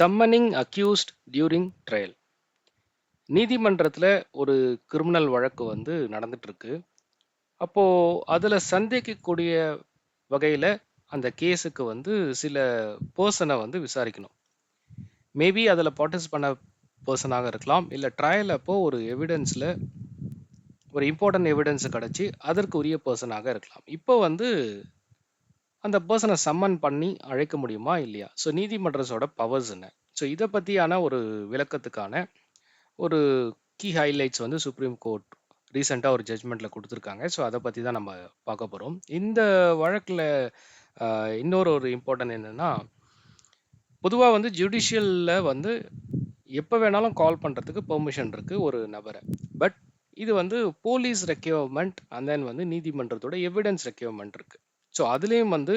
Summoning accused during trial நீதிமன்றத்தில் ஒரு criminal வழக்கு வந்து நடந்துட்டுருக்கு. அப்போது அதில் சந்தேகிக்கக்கூடிய வகையில் அந்த கேஸுக்கு வந்து சில பர்சனை வந்து விசாரிக்கணும். மேபி அதில் பார்ட்டிஸ் பண்ண பர்சனாக இருக்கலாம். இல்லை ட்ரையல் அப்போ ஒரு எவிடன்ஸில் ஒரு இம்பார்ட்டன்ட் எவிடன்ஸ் கிடச்சி அதற்கு உரிய பர்சனாக இருக்கலாம். இப்போ வந்து அந்த பர்சனை சம்மன் பண்ணி அழைக்க முடியுமா இல்லையா? ஸோ நீதிமன்றத்தோட பவர்ஸ் என்ன? ஸோ இதை பற்றியான ஒரு விளக்கத்துக்கான ஒரு கீ ஹைலைட்ஸ் வந்து சுப்ரீம் கோர்ட் ரீசெண்டாக ஒரு ஜட்ஜ்மெண்ட்டில் கொடுத்துருக்காங்க. ஸோ அதை பற்றி தான் நம்ம பார்க்க போகிறோம் இந்த வழக்கில் இன்னொரு ஒரு இம்பார்ட்டன்ட் என்னென்னா பொதுவாக வந்து ஜுடிஷியலில் வந்து எப்போ வேணாலும் கால் பண்ணுறதுக்கு பெர்மிஷன் இருக்குது ஒரு நபரை. பட் இது வந்து போலீஸ் ரெக்யூர்மெண்ட் அண்ட் தென் வந்து நீதிமன்றத்தோட எவிடன்ஸ் ரெக்யூர்மெண்ட் இருக்குது ஸோ அதுலேயும் வந்து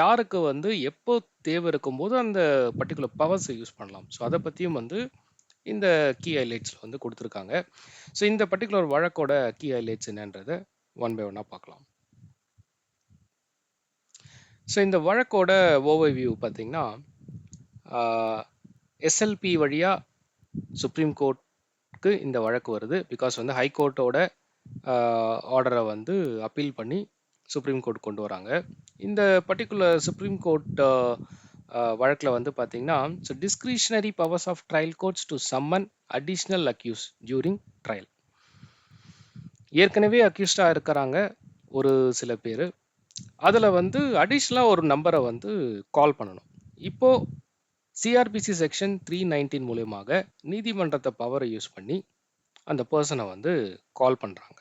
யாருக்கு வந்து எப்போ தேவை இருக்கும்போது அந்த பர்டிகுலர் பவர்ஸை யூஸ் பண்ணலாம். ஸோ அதை பற்றியும் வந்து இந்த கீ ஹைலைட்ஸில் வந்து கொடுத்துருக்காங்க. ஸோ இந்த பர்டிகுலர் வழக்கோட கீ ஹைலைட்ஸ் என்னன்றதை ஒன் பை ஒன்னாக பார்க்கலாம். ஸோ இந்த வழக்கோட ஓவர் வியூ பார்த்தீங்கன்னா எஸ்எல்பி வழியாக சுப்ரீம் கோர்ட்டுக்கு இந்த வழக்கு வருது. பிகாஸ் வந்து ஹை கோர்ட்டோட ஆர்டரை வந்து அப்பீல் பண்ணி சுப்ரீம் கோர்ட் கொண்டு வராங்க. இந்த பர்டிகுலர் சுப்ரீம் கோர்ட் வழக்கில் வந்து பார்த்தீங்கன்னா so discretionary powers of trial courts to summon additional accuse during trial ஏற்கனவே அக்யூஸ்டாக இருக்கிறாங்க ஒரு சில பேர். அதில் வந்து அடிஷ்னலாக ஒரு நம்பரை வந்து கால் பண்ணணும். இப்போது சிஆர்பிசி செக்ஷன் த்ரீ நைன்டீன் மூலயமாக நீதிமன்றத்தை பவரை யூஸ் பண்ணி அந்த பர்சனை வந்து கால் பண்ணுறாங்க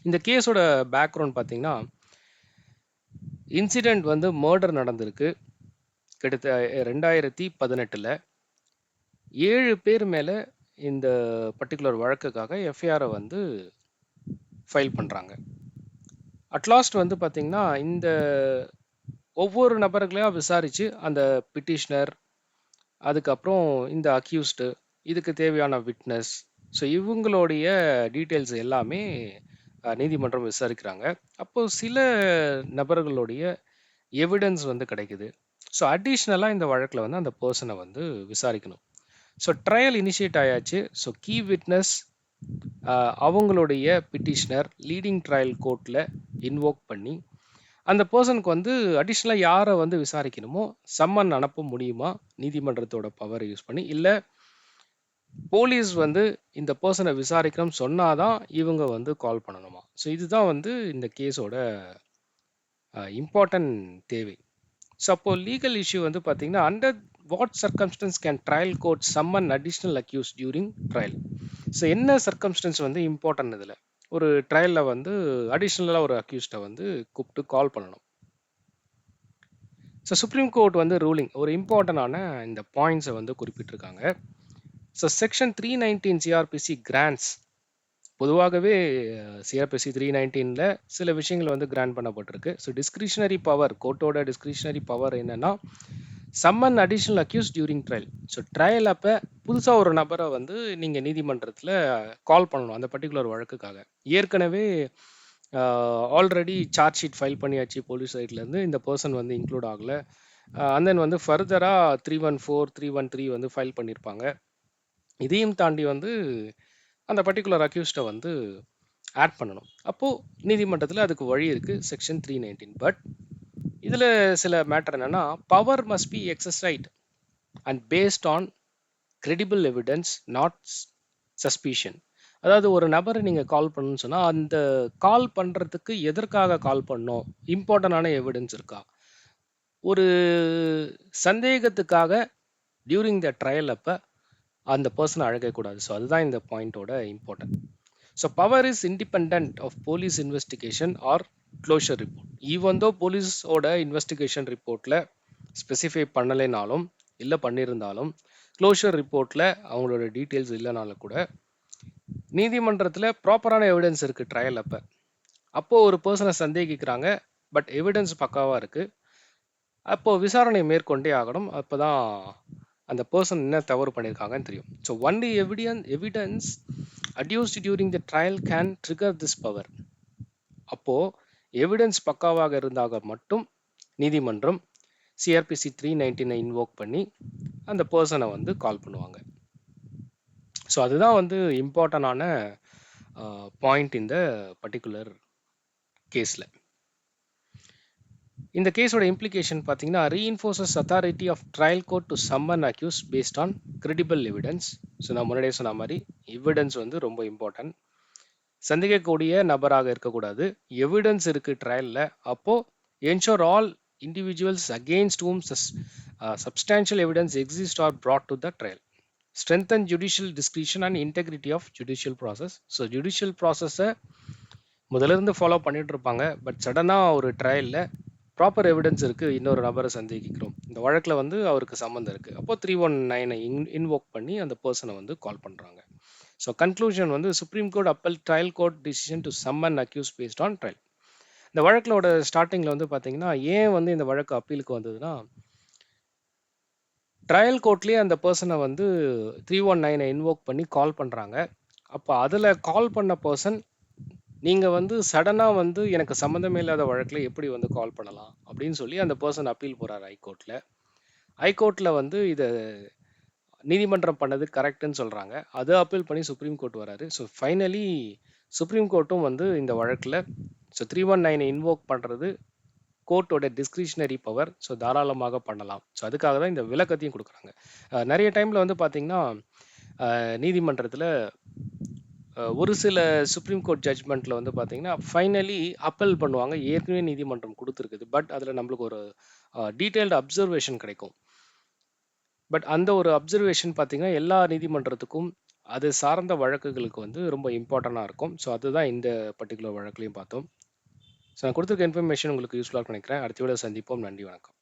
இந்த கேஸோட பேக்ரவுண்ட் பார்த்தீங்கன்னா இன்சிடெண்ட் வந்து மர்டர் நடந்திருக்கு. கிட்டத்த ரெண்டாயிரத்தி பதினெட்டில் ஏழு பேர் மேலே இந்த பர்டிகுலர் வழக்குக்காக எஃப்ஐஆரை வந்து ஃபைல் பண்ணுறாங்க அட்லாஸ்ட் வந்து பார்த்திங்கன்னா இந்த ஒவ்வொரு நபர்களையும் விசாரித்து அந்த பிட்டிஷ்னர் அதுக்கப்புறம் இந்த அக்யூஸ்டு இதுக்கு தேவையான விட்னஸ் ஸோ இவங்களுடைய டீட்டெயில்ஸ் எல்லாமே நீதிமன்றம் விசாரிக்கிறாங்க. அப்போ சில நபர்களுடைய எவிடன்ஸ் வந்து கிடைக்குது. ஸோ அடிஷ்னலாக இந்த வழக்கில் வந்து அந்த பர்சனை வந்து விசாரிக்கணும். ஸோ ட்ரையல் இனிஷியேட் ஆயாச்சு. ஸோ கீ விட்னஸ் அவங்களுடைய பிட்டிஷனர் லீடிங் ட்ரையல் கோர்ட்டில் இன்வோக் பண்ணி அந்த பர்சனுக்கு வந்து அடிஷ்னலாக யாரை வந்து விசாரிக்கணுமோ சம்மன் அனுப்ப முடியுமா நீதிமன்றத்தோட பவரை யூஸ் பண்ணி இல்லை போலீஸ் வந்து இந்த பர்சனை விசாரிக்கணும்னு சொன்னாதான் இவங்க வந்து கால் பண்ணணுமா? ஸோ இதுதான் வந்து இந்த கேஸோட இம்பார்ட்டன்ட் தேவை. ஸோ அப்போது லீகல் இஷ்யூ வந்து பார்த்தீங்கன்னா under what circumstances can trial court summon additional accuse during trial so என்ன சர்க்கம்ஸ்டன்ஸ் வந்து இம்பார்ட்டன்ட் இதில்? ஒரு ட்ரையலில் வந்து அடிஷ்னலாக ஒரு அக்யூஸ்டை வந்து கூப்பிட்டு கால் பண்ணணும். ஸோ சுப்ரீம் கோர்ட் வந்து ரூலிங் ஒரு இம்பார்ட்டண்டான இந்த பாயிண்ட்ஸை வந்து குறிப்பிட்டிருக்காங்க. So section three nineteen CrPC grants பொதுவாகவே சிஆர்பிசி த்ரீ நைன்டீனில் சில விஷயங்கள் வந்து கிராண்ட் பண்ணப்பட்டிருக்கு. ஸோ டிஸ்கிரிஷனரி பவர் கோர்ட்டோட டிஸ்கிரிஷனரி பவர் என்னென்னா summon additional accuse during trial so trial அப்போ புதுசாக ஒரு நபரை வந்து நீங்கள் நீதிமன்றத்தில் கால் பண்ணணும் அந்த பர்டிகுலர் வழக்குக்காக. ஏற்கனவே ஆல்ரெடி சார்ஜ் ஷீட் ஃபைல் பண்ணியாச்சு போலீஸ் சைட்லேருந்து இந்த பர்சன் வந்து இன்க்ளூட் ஆகலை. அண்ட் தென் வந்து ஃபர்தராக three one four three one three வந்து ஃபைல் பண்ணியிருப்பாங்க இதையும் தாண்டி வந்து அந்த பர்டிகுலர் அக்யூஸ்டை வந்து ஆட் பண்ணணும். அப்போது நீதிமன்றத்தில் அதுக்கு வழி இருக்குது செக்ஷன் த்ரீ நைன்டீன் பட் இதில் சில மேட்டர் என்னென்னா power must be exercised and based on credible evidence not suspicion அதாவது ஒரு நபரை நீங்கள் கால் பண்ணணும்னு சொன்னால் அந்த கால் பண்ணுறதுக்கு எதற்காக கால் பண்ணோம்? இம்பார்ட்டண்டான எவிடன்ஸ் இருக்கா? ஒரு சந்தேகத்துக்காக டியூரிங் த ட்ரையல் அப்போ அந்த பர்சனை அழகக்கூடாது ஸோ அதுதான் இந்த பாயிண்டோட important so power is independent of police investigation or closure report even though போலீஸோட இன்வெஸ்டிகேஷன் ரிப்போர்ட்டில் ஸ்பெசிஃபை பண்ணலைனாலும் இல்லை பண்ணியிருந்தாலும் க்ளோஷர் ரிப்போர்ட்டில் அவங்களோட டீட்டெயில்ஸ் இல்லைனாலும் கூட நீதிமன்றத்தில் ப்ராப்பரான எவிடன்ஸ் இருக்குது ட்ரையல் அப்போ. அப்போது ஒரு பர்சனை சந்தேகிக்கிறாங்க பட் எவிடன்ஸ் பக்காவாக இருக்குது அப்போது விசாரணை மேற்கொண்டே ஆகணும். அப்போ தான் அந்த பர்சன் என்ன தவறு பண்ணியிருக்காங்கன்னு தெரியும். So only எவிடியன் evidence adduced during the trial can trigger this power அப்போது எவிடன்ஸ் பக்காவாக இருந்தாக மட்டும் நீதிமன்றம் சிஆர்பிசி த்ரீ நைன்டீனை இன்வோக் பண்ணி அந்த பர்சனை வந்து கால் பண்ணுவாங்க. ஸோ அதுதான் வந்து இம்பார்ட்டண்டான பாயிண்ட் uh, இந்த பர்டிகுலர் கேஸில் இந்த கேஸோட இம்ப்ளிகேஷன் பார்த்தீங்கன்னா reinforces authority of trial court to summon accuse based on credible evidence so நான் முன்னாடியே சொன்ன மாதிரி எவிடன்ஸ் வந்து ரொம்ப இம்பார்ட்டன்ட் சந்தேகக்கூடிய நபராக இருக்கக்கூடாது. எவிடன்ஸ் இருக்குது ட்ரையலில் அப்போது ensure all individuals against whom substantial evidence exist are brought to the trial strengthen judicial discretion and integrity of judicial process so judicial ப்ராசஸை முதலிருந்து ஃபாலோ பண்ணிட்டு இருப்பாங்க. பட் சடனாக ஒரு ட்ரையலில் ப்ராப்பர் எவிடன்ஸ் இருக்குது இன்னொரு நபரை சந்தேகிக்கிறோம் இந்த வழக்கில் வந்து அவருக்கு சம்மந்தம் இருக்குது அப்போ த்ரீ ஒன் நைனை இன் இன்வோக் பண்ணி அந்த பர்சனை வந்து கால் பண்ணுறாங்க ஸோ கன்க்ளூஷன் வந்து Supreme Court upheld trial court decision to summon accuse based on trial இந்த வழக்கிலோட ஸ்டார்டிங்கில் வந்து பார்த்தீங்கன்னா ஏன் வந்து இந்த வழக்கு அப்பீலுக்கு வந்ததுன்னா ட்ரையல் கோர்ட்லேயே அந்த பர்சனை வந்து த்ரீ ஒன் நைனை இன்வோக் பண்ணி கால் பண்ணுறாங்க அப்போ அதில் கால் பண்ண பர்சன் நீங்கள் வந்து சடனாக வந்து எனக்கு சம்மந்தமே இல்லாத வழக்கில் எப்படி வந்து கால் பண்ணலாம்? அப்படின்னு சொல்லி அந்த பர்சன் அப்பீல் போகிறார் ஹைகோர்ட்டில் ஹைகோர்ட்டில் வந்து இதை நீதிமன்றம் பண்ணது கரெக்டுன்னு சொல்கிறாங்க அதை அப்பீல் பண்ணி சுப்ரீம் கோர்ட் வராரு. ஸோ ஃபைனலி சுப்ரீம் கோர்ட்டும் வந்து இந்த வழக்கில் ஸோ த்ரீ ஒன் நைனை இன்வோக் பண்ணுறது கோர்ட்டோட டிஸ்கிரிஷனரி பவர் ஸோ தாராளமாக பண்ணலாம். ஸோ அதுக்காக தான் இந்த விளக்கத்தையும் கொடுக்குறாங்க. நிறைய டைமில் வந்து பார்த்திங்கன்னா நீதிமன்றத்தில் ஒரு சில சுப்ரீம் கோர்ட் ஜட்ஜ்மெண்ட்டில் வந்து பார்த்தீங்கன்னா ஃபைனலி அப்பல் பண்ணுவாங்க. ஏற்கனவே நீதிமன்றம் கொடுத்துருக்குது. பட் அதில் நம்மளுக்கு ஒரு டீட்டெயில்டு அப்சர்வேஷன் கிடைக்கும். பட் அந்த ஒரு அப்சர்வேஷன் பார்த்தீங்கன்னா எல்லா நீதிமன்றத்துக்கும் அது சார்ந்த வழக்குகளுக்கு வந்து ரொம்ப இம்பார்ட்டண்ட்டாக இருக்கும். ஸோ அதுதான் இந்த பர்டிகுலர் வழக்குலையும் பார்த்தோம். ஸோ நான் கொடுத்துருக்க இன்ஃபர்மேஷன் உங்களுக்கு யூஸ்ஃபுல்லாக நினைக்கிறேன். அடுத்த விட சந்திப்போம். நன்றி வணக்கம்.